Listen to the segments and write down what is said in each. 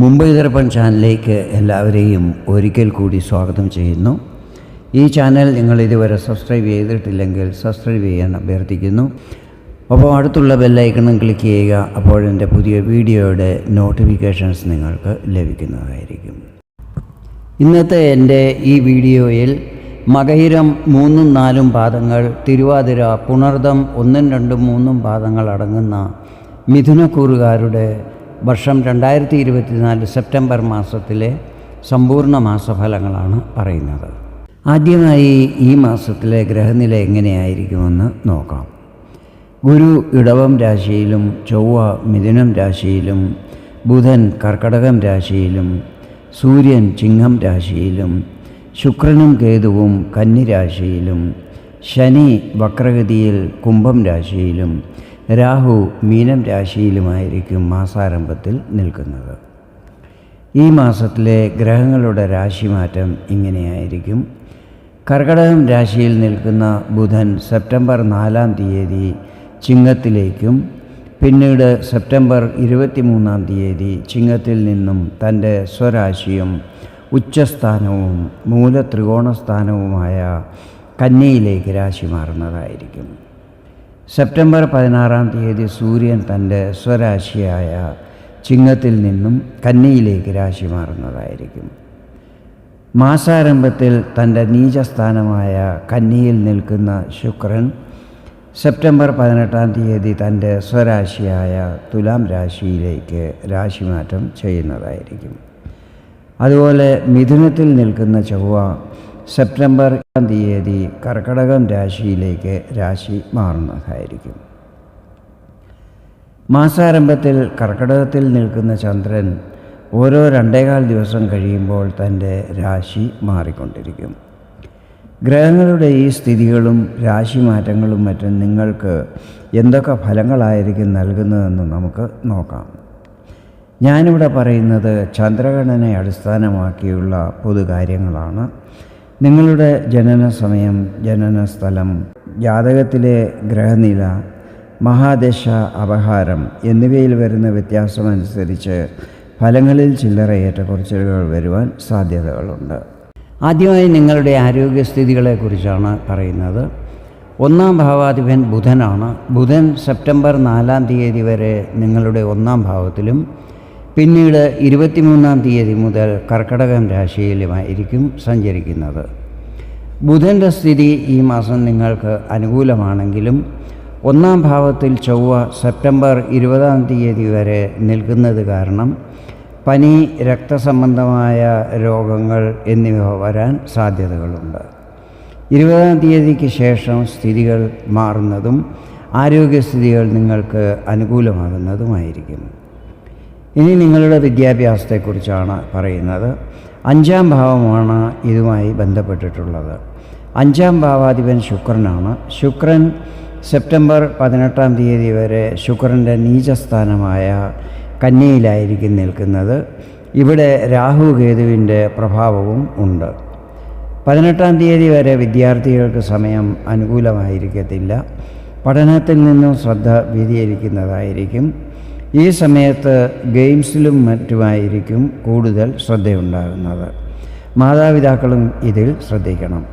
മുംബൈ ദർപ്പൺ ചാനലിലേക്ക് എല്ലാവരെയും ഒരിക്കൽ കൂടി സ്വാഗതം ചെയ്യുന്നു. ഈ ചാനൽ നിങ്ങൾ ഇതുവരെ സബ്സ്ക്രൈബ് ചെയ്തിട്ടില്ലെങ്കിൽ സബ്സ്ക്രൈബ് ചെയ്യാൻ അഭ്യർത്ഥിക്കുന്നു. അപ്പോൾ അടുത്തുള്ള ബെല്ലൈക്കണം ക്ലിക്ക് ചെയ്യുക അപ്പോൾ എന്റെ പുതിയ വീഡിയോയുടെ നോട്ടിഫിക്കേഷൻസ് നിങ്ങൾക്ക് ലഭിക്കുന്നതായിരിക്കും. ഇന്നത്തെ എന്റെ ഈ വീഡിയോയിൽ മകഹിരം മൂന്നും നാലും പാദങ്ങൾ തിരുവാതിര പുണർദം ഒന്നും രണ്ടും മൂന്നും പാദങ്ങൾ അടങ്ങുന്ന മിഥുനക്കൂറുകാരുടെ വർഷം രണ്ടായിരത്തി ഇരുപത്തിനാല് സെപ്റ്റംബർ മാസത്തിലെ സമ്പൂർണ മാസഫലങ്ങളാണ് പറയുന്നത്. ആദ്യമായി ഈ മാസത്തിലെ ഗ്രഹനില എങ്ങനെയായിരിക്കുമെന്ന് നോക്കാം. ഗുരു ഇടവം രാശിയിലും ചൊവ്വ മിഥുനം രാശിയിലും ബുധൻ കർക്കടകം രാശിയിലും സൂര്യൻ ചിങ്ങം രാശിയിലും ശുക്രനും കേതുവും കന്നിരാശിയിലും ശനി വക്രഗതിയിൽ കുംഭം രാശിയിലും രാഹു മീനം രാശിയിലുമായിരിക്കും മാസാരംഭത്തിൽ നിൽക്കുന്നത്. ഈ മാസത്തിലെ ഗ്രഹങ്ങളുടെ രാശിമാറ്റം ഇങ്ങനെയായിരിക്കും. കർക്കടകം രാശിയിൽ നിൽക്കുന്ന ബുധൻ സെപ്റ്റംബർ നാലാം തീയതി ചിങ്ങത്തിലേക്കും പിന്നീട് സെപ്റ്റംബർ ഇരുപത്തിമൂന്നാം തീയതി ചിങ്ങത്തിൽ നിന്നും തന്റെ സ്വരാശിയും ഉച്ചസ്ഥാനവും മൂലത്രികോണസ്ഥാനവുമായ കന്നിയിലേക്ക് രാശി മാറുന്നതായിരിക്കും. സെപ്റ്റംബർ പതിനാറാം തീയതി സൂര്യൻ തന്റെ സ്വരാശിയായ ചിങ്ങത്തിൽ നിന്നും കന്നിയിലേക്ക് രാശി മാറുന്നതായിരിക്കും. മാസാരംഭത്തിൽ തന്റെ നീചസ്ഥാനമായ കന്നിയിൽ നിൽക്കുന്ന ശുക്രൻ സെപ്റ്റംബർ പതിനെട്ടാം തീയതി തന്റെ സ്വരാശിയായ തുലാം രാശിയിലേക്ക് രാശിമാറ്റം ചെയ്യുന്നതായിരിക്കും. അതുപോലെ മിഥുനത്തിൽ നിൽക്കുന്ന ചൊവ്വ സെപ്റ്റംബർ തീയതി കർക്കടകം രാശിയിലേക്ക് രാശി മാറുന്നതായിരിക്കും. മാസാരംഭത്തിൽ കർക്കടകത്തിൽ നിൽക്കുന്ന ചന്ദ്രൻ ഓരോ രണ്ടേകാൽ ദിവസം കഴിയുമ്പോൾ തന്റെ രാശി മാറിക്കൊണ്ടിരിക്കും. ഗ്രഹങ്ങളുടെ ഈ സ്ഥിതികളും രാശി മാറ്റങ്ങളും മറ്റും നിങ്ങൾക്ക് എന്തൊക്കെ ഫലങ്ങളായിരിക്കും നൽകുന്നതെന്ന് നമുക്ക് നോക്കാം. ഞാനിവിടെ പറയുന്നത് ചന്ദ്രഗണനെ അടിസ്ഥാനമാക്കിയുള്ള പൊതുകാര്യങ്ങളാണ്. നിങ്ങളുടെ ജനന സമയം ജനന സ്ഥലം ജാതകത്തിലെ ഗ്രഹനില മഹാദശ അപഹാരം എന്നിവയിൽ വരുന്ന വ്യത്യാസമനുസരിച്ച് ഫലങ്ങളിൽ ചില്ലറ ഏറ്റക്കുറച്ചിലുകൾ വരുവാൻ സാധ്യതകളുണ്ട്. ആദ്യമായി നിങ്ങളുടെ ആരോഗ്യസ്ഥിതികളെക്കുറിച്ചാണ് പറയുന്നത്. ഒന്നാം ഭാവാധിപൻ ബുധനാണ്. ബുധൻ സെപ്റ്റംബർ നാലാം തീയതി വരെ നിങ്ങളുടെ ഒന്നാം ഭാവത്തിലും പിന്നീട് ഇരുപത്തിമൂന്നാം തീയതി മുതൽ കർക്കടകം രാശിയിലുമായിരിക്കും സഞ്ചരിക്കുന്നത്. ബുധന്റെ സ്ഥിതി ഈ മാസം നിങ്ങൾക്ക് അനുകൂലമാണെങ്കിലും ഒന്നാം ഭാവത്തിൽ ചൊവ്വ സെപ്റ്റംബർ ഇരുപതാം തീയതി വരെ നിൽക്കുന്നത് കാരണം പനി രക്തസംബന്ധമായ രോഗങ്ങൾ എന്നിവ വരാൻ സാധ്യതകളുണ്ട്. ഇരുപതാം തീയതിക്ക് ശേഷം സ്ഥിതികൾ മാറുന്നതും ആരോഗ്യസ്ഥിതികൾ നിങ്ങൾക്ക് അനുകൂലമാകുന്നതുമായിരിക്കും. ഇനി നിങ്ങളുടെ വിദ്യാഭ്യാസത്തെക്കുറിച്ചാണ് പറയുന്നത്. അഞ്ചാം ഭാവമാണ് ഇതുമായി ബന്ധപ്പെട്ടിട്ടുള്ളത്. അഞ്ചാം ഭാവാധിപൻ ശുക്രനാണ്. ശുക്രൻ സെപ്റ്റംബർ പതിനെട്ടാം തീയതി വരെ ശുക്രന്റെ നീചസ്ഥാനമായ കന്നിയിലായിരിക്കും നിൽക്കുന്നത്. ഇവിടെ രാഹു കേതുവിന്റെ പ്രഭാവവും ഉണ്ട്. പതിനെട്ടാം തീയതി വരെ വിദ്യാർത്ഥികൾക്ക് സമയം അനുകൂലമായിരിക്കത്തില്ല. പഠനത്തിൽ നിന്നും ശ്രദ്ധ വ്യതിചലിക്കുന്നതായിരിക്കും ഈ സമയത്ത് ഗെയിംസിലും മറ്റുമായിരിക്കും കൂടുതൽ ശ്രദ്ധയുണ്ടാകുന്നത്. മാതാപിതാക്കളും ഇതിൽ ശ്രദ്ധിക്കണം.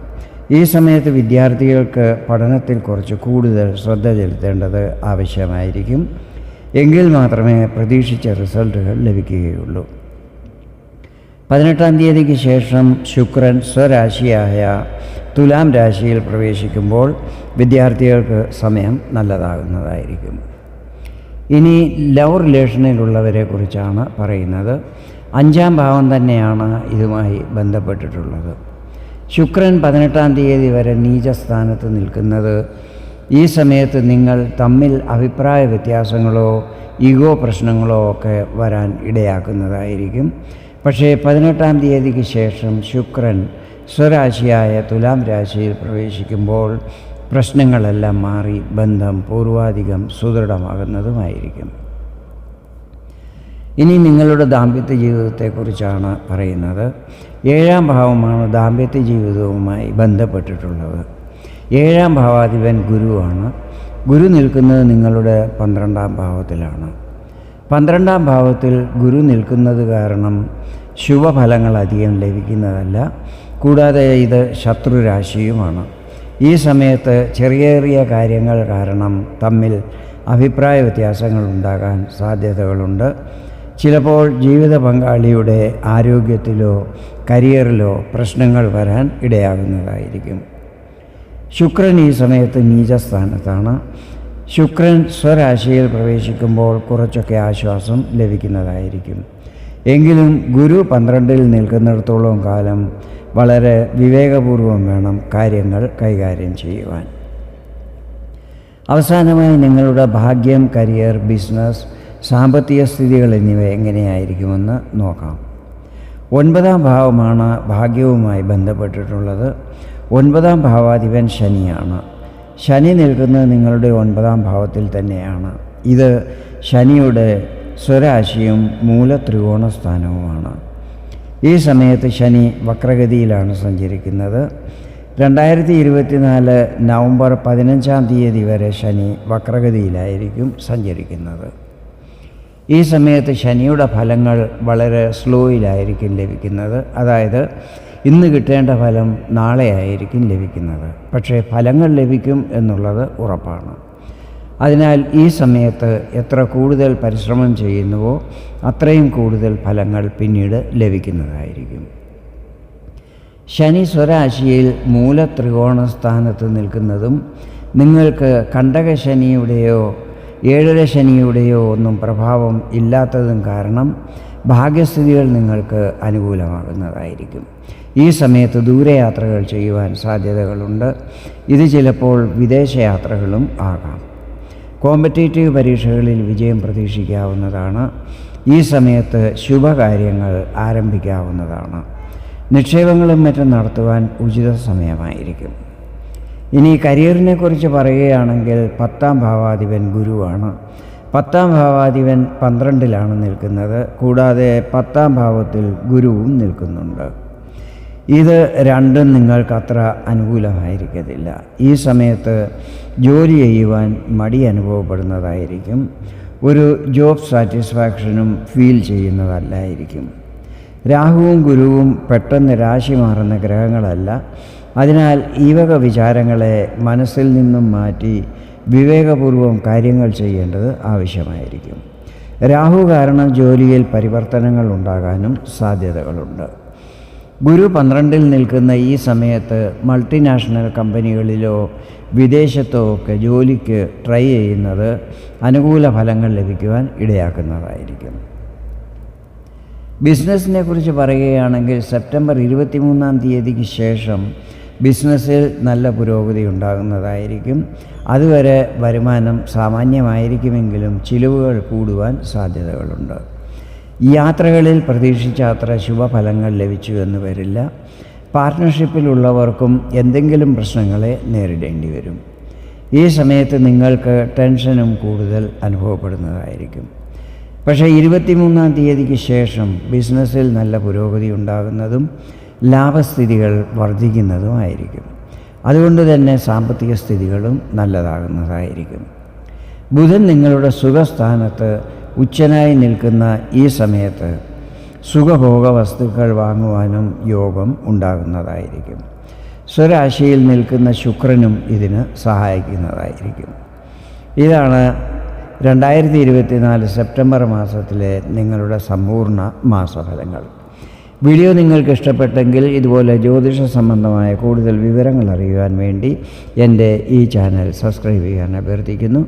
ഈ സമയത്ത് വിദ്യാർത്ഥികൾക്ക് പഠനത്തിൽ കുറച്ച് കൂടുതൽ ശ്രദ്ധ ചെലുത്തേണ്ടത് ആവശ്യമായിരിക്കും. എങ്കിൽ മാത്രമേ പ്രതീക്ഷിച്ച റിസൾട്ടുകൾ ലഭിക്കുകയുള്ളൂ. പതിനെട്ടാം തീയതിക്ക് ശേഷം ശുക്രൻ സ്വരാശിയായ തുലാം രാശിയിൽ പ്രവേശിക്കുമ്പോൾ വിദ്യാർത്ഥികൾക്ക് സമയം നല്ലതാകുന്നതായിരിക്കും. ഇനി ലവ് റിലേഷനിലുള്ളവരെ കുറിച്ചാണ് പറയുന്നത്. അഞ്ചാം ഭാവം തന്നെയാണ് ഇതുമായി ബന്ധപ്പെട്ടിട്ടുള്ളത്. ശുക്രൻ പതിനെട്ടാം തീയതി വരെ നീചസ്ഥാനത്ത് നിൽക്കുന്നത്. ഈ സമയത്ത് നിങ്ങൾ തമ്മിൽ അഭിപ്രായ വ്യത്യാസങ്ങളോ ഈഗോ പ്രശ്നങ്ങളോ ഒക്കെ വരാൻ ഇടയാക്കുന്നതായിരിക്കും. പക്ഷേ പതിനെട്ടാം തീയതിക്ക് ശേഷം ശുക്രൻ സ്വരാശിയായ തുലാം രാശിയിൽ പ്രവേശിക്കുമ്പോൾ പ്രശ്നങ്ങളെല്ലാം മാറി ബന്ധം പൂർവാധികം സുദൃഢമാകുന്നതുമായിരിക്കും. ഇനി നിങ്ങളുടെ ദാമ്പത്യ ജീവിതത്തെക്കുറിച്ചാണ് പറയുന്നത്. ഏഴാം ഭാവമാണ് ദാമ്പത്യ ജീവിതവുമായി ബന്ധപ്പെട്ടിട്ടുള്ളത്. ഏഴാം ഭാവാധിപൻ ഗുരുവാണ്. ഗുരു നിൽക്കുന്നത് നിങ്ങളുടെ പന്ത്രണ്ടാം ഭാവത്തിലാണ്. പന്ത്രണ്ടാം ഭാവത്തിൽ ഗുരു നിൽക്കുന്നത് കാരണം ശുഭഫലങ്ങൾ അധികം ലഭിക്കുന്നതല്ല. കൂടാതെ ഇത് ശത്രുരാശിയുമാണ്. ഈ സമയത്ത് ചെറിയ ചെറിയ കാര്യങ്ങൾ കാരണം തമ്മിൽ അഭിപ്രായ വ്യത്യാസങ്ങൾ ഉണ്ടാകാൻ സാധ്യതകളുണ്ട്. ചിലപ്പോൾ ജീവിത പങ്കാളിയുടെ ആരോഗ്യത്തിലോ കരിയറിലോ പ്രശ്നങ്ങൾ വരാൻ ഇടയാകുന്നതായിരിക്കും. ശുക്രൻ ഈ സമയത്ത് നീചസ്ഥാനത്താണ്. ശുക്രൻ സ്വരാശിയിൽ പ്രവേശിക്കുമ്പോൾ കുറച്ചൊക്കെ ആശ്വാസം ലഭിക്കുന്നതായിരിക്കും. എങ്കിലും ഗുരു പന്ത്രണ്ടിൽ നിൽക്കുന്നിടത്തോളം കാലം വളരെ വിവേകപൂർവം വേണം കാര്യങ്ങൾ കൈകാര്യം ചെയ്യുവാൻ. അവസാനമായി നിങ്ങളുടെ ഭാഗ്യം കരിയർ ബിസിനസ് സാമ്പത്തിക സ്ഥിതികൾ എന്നിവ എങ്ങനെയായിരിക്കുമെന്ന് നോക്കാം. ഒൻപതാം ഭാവമാണ് ഭാഗ്യവുമായി ബന്ധപ്പെട്ടിട്ടുള്ളത്. ഒൻപതാം ഭാവാധിപൻ ശനിയാണ്. ശനി നിൽക്കുന്നത് നിങ്ങളുടെ ഒൻപതാം ഭാവത്തിൽ തന്നെയാണ്. ഇത് ശനിയുടെ സ്വരാശിയും മൂലത്രികോണ സ്ഥാനവുമാണ്. ഈ സമയത്ത് ശനി വക്രഗതിയിലാണ് സഞ്ചരിക്കുന്നത്. രണ്ടായിരത്തി ഇരുപത്തിനാല് നവംബർ പതിനഞ്ചാം തീയതി വരെ ശനി വക്രഗതിയിലായിരിക്കും സഞ്ചരിക്കുന്നത്. ഈ സമയത്ത് ശനിയുടെ ഫലങ്ങൾ വളരെ സ്ലോയിലായിരിക്കും ലഭിക്കുന്നത്. അതായത് ഇന്ന് കിട്ടേണ്ട ഫലം നാളെ ആയിരിക്കും ലഭിക്കുന്നത്. പക്ഷേ ഫലങ്ങൾ ലഭിക്കും എന്നുള്ളത് ഉറപ്പാണ്. അതിനാൽ ഈ സമയത്ത് എത്ര കൂടുതൽ പരിശ്രമം ചെയ്യുന്നുവോ അത്രയും കൂടുതൽ ഫലങ്ങൾ പിന്നീട് ലഭിക്കുന്നതായിരിക്കും. ശനി സ്വരാശിയിൽ മൂലത്രികോണ സ്ഥാനത്ത് നിൽക്കുന്നതും നിങ്ങൾക്ക് കണ്ടകശനിയുടെയോ ഏഴര ശനിയുടെയോ ഒന്നും പ്രഭാവം ഇല്ലാത്തതും കാരണം ഭാഗ്യസ്ഥിതികൾ നിങ്ങൾക്ക് അനുകൂലമാകുന്നതായിരിക്കും. ഈ സമയത്ത് ദൂരയാത്രകൾ ചെയ്യുവാൻ സാധ്യതകളുണ്ട്. ഇത് ചിലപ്പോൾ വിദേശയാത്രകളും ആകാം. കോമ്പറ്റേറ്റീവ് പരീക്ഷകളിൽ വിജയം പ്രതീക്ഷിക്കാവുന്നതാണ്. ഈ സമയത്ത് ശുഭകാര്യങ്ങൾ ആരംഭിക്കാവുന്നതാണ്. നിക്ഷേപങ്ങളും മറ്റും നടത്തുവാൻ ഉചിത സമയമായിരിക്കും. ഇനി കരിയറിനെ കുറിച്ച് പറയുകയാണെങ്കിൽ പത്താം ഭാവാധിപൻ ഗുരുവാണ്. പത്താം ഭാവാധിപൻ പന്ത്രണ്ടിലാണ് നിൽക്കുന്നത്. കൂടാതെ പത്താം ഭാവത്തിൽ ഗുരുവും നിൽക്കുന്നുണ്ട്. ഇത് രണ്ടും നിങ്ങൾക്ക് അത്ര അനുകൂലമായിരിക്കത്തില്ല. ഈ സമയത്ത് ജോലി ചെയ്യുവാൻ മടി അനുഭവപ്പെടുന്നതായിരിക്കും. ഒരു ജോബ് സാറ്റിസ്ഫാക്ഷനും ഫീൽ ചെയ്യുന്നതല്ലായിരിക്കും. രാഹുവും ഗുരുവും പെട്ടെന്ന് രാശി മാറുന്ന ഗ്രഹങ്ങളല്ല. അതിനാൽ ഈ വക വിചാരങ്ങളെ മനസ്സിൽ നിന്നും മാറ്റി വിവേകപൂർവം കാര്യങ്ങൾ ചെയ്യേണ്ടത് ആവശ്യമായിരിക്കും. രാഹു കാരണം ജോലിയിൽ പരിവർത്തനങ്ങൾ ഉണ്ടാകാനും സാധ്യതകളുണ്ട്. ഗുരു പന്ത്രണ്ടിൽ നിൽക്കുന്ന ഈ സമയത്ത് മൾട്ടിനാഷണൽ കമ്പനികളിലോ വിദേശത്തോ ഒക്കെ ജോലിക്ക് ട്രൈ ചെയ്യുന്നത് അനുകൂല ഫലങ്ങൾ ലഭിക്കുവാൻ ഇടയാക്കുന്നതായിരിക്കും. ബിസിനസ്സിനെ കുറിച്ച് പറയുകയാണെങ്കിൽ സെപ്റ്റംബർ ഇരുപത്തിമൂന്നാം തീയതിക്ക് ശേഷം ബിസിനസ്സിൽ നല്ല പുരോഗതി ഉണ്ടാകുന്നതായിരിക്കും. അതുവരെ വരുമാനം സാമാന്യമായിരിക്കുമെങ്കിലും ചിലവുകൾ കൂടുവാൻ സാധ്യതകളുണ്ട്. യാത്രകളിൽ പ്രതീക്ഷിച്ച അത്ര ശുഭഫലങ്ങൾ ലഭിച്ചു എന്ന് വരില്ല. പാർട്ട്ണർഷിപ്പിലുള്ളവർക്കും എന്തെങ്കിലും പ്രശ്നങ്ങളെ നേരിടേണ്ടി വരും. ഈ സമയത്ത് നിങ്ങൾക്ക് ടെൻഷനും കൂടുതൽ അനുഭവപ്പെടുന്നതായിരിക്കും. പക്ഷേ ഇരുപത്തിമൂന്നാം തീയതിക്ക് ശേഷം ബിസിനസ്സിൽ നല്ല പുരോഗതി ഉണ്ടാകുന്നതും ലാഭസ്ഥിതികൾ വർദ്ധിക്കുന്നതുമായിരിക്കും അതുകൊണ്ട് തന്നെ സാമ്പത്തിക സ്ഥിതികളും നല്ലതാകുന്നതായിരിക്കും. ബുധൻ നിങ്ങളുടെ സുഖസ്ഥാനത്ത് ഉച്ചനായി നിൽക്കുന്ന ഈ സമയത്ത് സുഖഭോഗ വസ്തുക്കൾ വാങ്ങുവാനും യോഗം ഉണ്ടാകുന്നതായിരിക്കും. സ്വരാശിയിൽ നിൽക്കുന്ന ശുക്രനും ഇതിന് സഹായിക്കുന്നതായിരിക്കും. ഇതാണ് രണ്ടായിരത്തി ഇരുപത്തിനാല് സെപ്റ്റംബർ മാസത്തിലെ നിങ്ങളുടെ സമ്പൂർണ മാസഫലങ്ങൾ. വീഡിയോ നിങ്ങൾക്ക് ഇഷ്ടപ്പെട്ടെങ്കിൽ ഇതുപോലെ ജ്യോതിഷ സംബന്ധമായ കൂടുതൽ വിവരങ്ങൾ അറിയുവാൻ വേണ്ടി എന്റെ ഈ ചാനൽ സബ്സ്ക്രൈബ് ചെയ്യാൻ അഭ്യർത്ഥിക്കുന്നു.